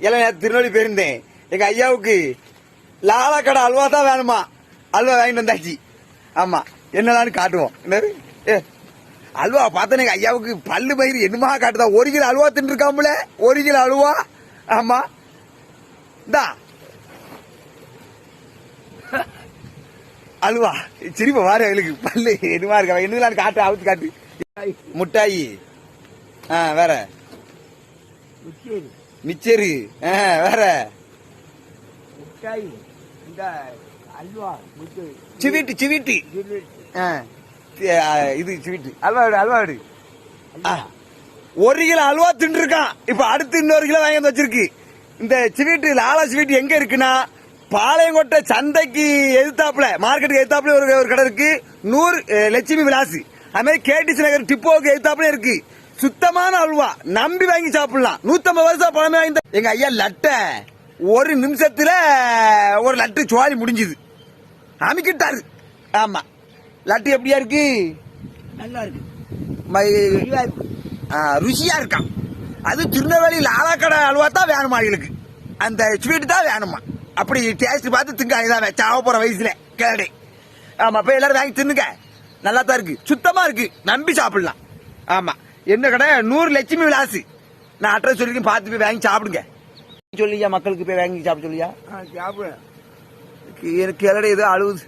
நேத்து திருநெல்வேலி போயிருந்தேன். எங்க ஐயாவுக்கு லாலா கடை அல்வா தான் வேணுமா? அல்வா வாங்கிட்டு வந்தாச்சு. ஆமா. என்னதான்னு காட்டுவோம். என்னது? ஏ அல்வா பார்த்தா எங்க ஐயாவுக்கு பல்லு பயிர் என்னமா காட்டுதா? ஒரு கிலோ அல்வா தின்றுருக்காமுல ஒரு கிலோ அல்வா? ஆமா. இந்தா. அல்வா. சிரிப்ப வாரு அவளுக்கு பல்லு. என்னமா இருக்கா? என்னதான் காட்டு அவுத்து காட்டு. முட்டாயி. ஆ வேற. முச்சேரி. வேற. முட்டாய் இந்த அல்வா சிவிட்டு சிவிட்டு. இது சிவிட்டு. அல்வா விடு அல்வா விடு ஆ, ஒரு கிலோ அல்வா தின்றுருக்கான் இப்ப அடுத்து இன்னொரு கிலோ வாங்கி வந்து வச்சிருக்கு. இந்த ஸ்வீட்டு லாலா ஸ்வீட் எங்க இருக்குன்னா பாளையங்கோட்டை சந்தைக்கு எதிர்த்தாப்புல மார்க்கெட்டுக்கு எதிர்த்தாப்புல ஒரு ஒரு கடை இருக்கு. நூறு லட்சுமி விலாஸ் அது மாதிரி கேடிசி நகர் டிப்போக்கு எதிர்த்தாப்புல இருக்கு. சுத்தமான அல்வா. நம்பி வாங்கி சாப்பிடலாம். நூத்தம்பது வருஷம் பழமே வாங்கி எங்க ஐயா லட்டை ஒரு நிமிஷத்துல ஒரு லட்டு சுவாலி முடிஞ்சுது. அமுக்கிட்டாரு. ஆமா. லட்டு எப்படியா இருக்கு? நல்லா இருக்கு. ருசியா இருக்கான் அது திருநெல்வேலி லாலாக்கடை அல்வா தான் வேணுமா அவங்களுக்கு அந்த ஸ்வீட் தான் வேணுமா? அப்படி டேஸ்ட் பார்த்து திங்க இதான் சாவ போற வயசுல. கேடு ஆமா போய் எல்லாரும் வாங்கி தின்னுங்க. நல்லா தான் இருக்கு. சுத்தமா இருக்கு. நம்பி சாப்பிடலாம். ஆமா. என்ன கடை? நூறு லட்சுமி விலாசு. நான் அட்ரஸ் சொல்லிருக்கேன் பார்த்து போய் வாங்கி சாப்பிடுங்க. சொல்லியா மக்களுக்கு போய் வாங்கி சாப்பிட சொல்லியா? ஆ சாப்பிடு எனக்கு கிளடை ஏதோ அழுவுது?